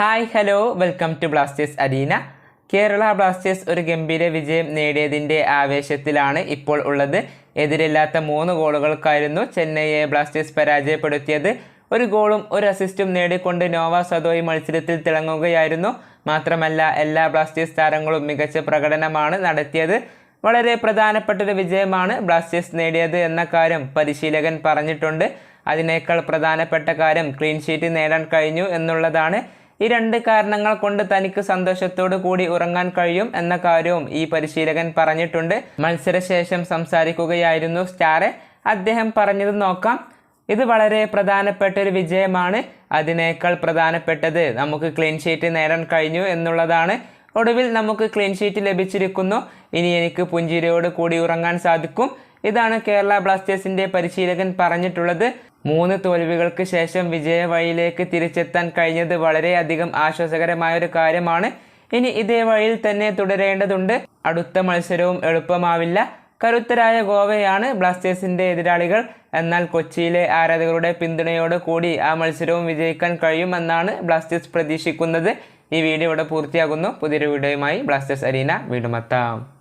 Hi hello welcome to Blasters arena Kerala Blasters ഒരു ഗംഭീര വിജയം നേടിയതിന്റെ ആവേശത്തിലാണ് ഇപ്പോൾ ഉള്ളത്. എതിരില്ലാത്ത മൂന്ന് ഗോളുകൾക്കായിരുന്നു ചെന്നൈയെ ബ്ലാസ്റ്റേഴ്സ് പരാജയപ്പെടുത്തിയത്. ഒരു ഗോളും ഒരു അസിസ്റ്റും നേടിക്കൊണ്ട് നോവ സദോയി മത്സരത്തിൽ തിളങ്ങുകയായിരുന്നു. മാത്രമല്ല എല്ലാ ബ്ലാസ്റ്റേഴ്സ് താരങ്ങളും മികച്ച പ്രകടനമാണ് നടത്തിയത്. വളരെ പ്രധാനപ്പെട്ടൊരു വിജയമാണ് ബ്ലാസ്റ്റേഴ്സ് നേടിയത് എന്ന കാര്യം പരിശീലകൻ പറഞ്ഞിട്ടുണ്ട്. അതിനേക്കാൾ പ്രധാനപ്പെട്ട കാര്യം ക്ലീൻ ഷീറ്റ് നേടാൻ കഴിഞ്ഞു എന്നുള്ളതാണ്. ഈ രണ്ട് കാരണങ്ങൾ കൊണ്ട് തനിക്ക് സന്തോഷത്തോടു കൂടി ഉറങ്ങാൻ കഴിയും എന്ന കാര്യവും ഈ പരിശീലകൻ പറഞ്ഞിട്ടുണ്ട്. മത്സരശേഷം സംസാരിക്കുകയായിരുന്നു സ്റ്റാറെ. അദ്ദേഹം പറഞ്ഞത് നോക്കാം. ഇത് വളരെ പ്രധാനപ്പെട്ട ഒരു വിജയമാണ്. അതിനേക്കാൾ പ്രധാനപ്പെട്ടത് നമുക്ക് ക്ലീൻ ഷീറ്റ് നേടാൻ കഴിഞ്ഞു എന്നുള്ളതാണ്. ഒടുവിൽ നമുക്ക് ക്ലീൻ ഷീറ്റ് ലഭിച്ചിരിക്കുന്നു. ഇനി എനിക്ക് പുഞ്ചിരിയോട് കൂടി ഉറങ്ങാൻ സാധിക്കും. ഇതാണ് കേരള ബ്ലാസ്റ്റേഴ്സിന്റെ പരിശീലകൻ പറഞ്ഞിട്ടുള്ളത്. മൂന്ന് തോൽവികൾക്ക് ശേഷം വിജയവഴിയിലേക്ക് തിരിച്ചെത്താൻ കഴിഞ്ഞത് വളരെയധികം ആശ്വാസകരമായ ഒരു കാര്യമാണ്. ഇനി ഇതേ വഴിയിൽ തന്നെ തുടരേണ്ടതുണ്ട്. അടുത്ത മത്സരവും എളുപ്പമാവില്ല. കരുത്തരായ ഗോവയാണ് ബ്ലാസ്റ്റേഴ്സിന്റെ എതിരാളികൾ. എന്നാൽ കൊച്ചിയിലെ ആരാധകരുടെ പിന്തുണയോട് കൂടി ആ മത്സരവും വിജയിക്കാൻ കഴിയുമെന്നാണ് ബ്ലാസ്റ്റേഴ്സ് പ്രതീക്ഷിക്കുന്നത്. ഈ വീഡിയോ ഇവിടെ പൂർത്തിയാകുന്നു പുതിയൊരു വീഡിയോയുമായി ബ്ലാസ്റ്റേഴ്സ് അരീന വീണ്ടും എത്താം.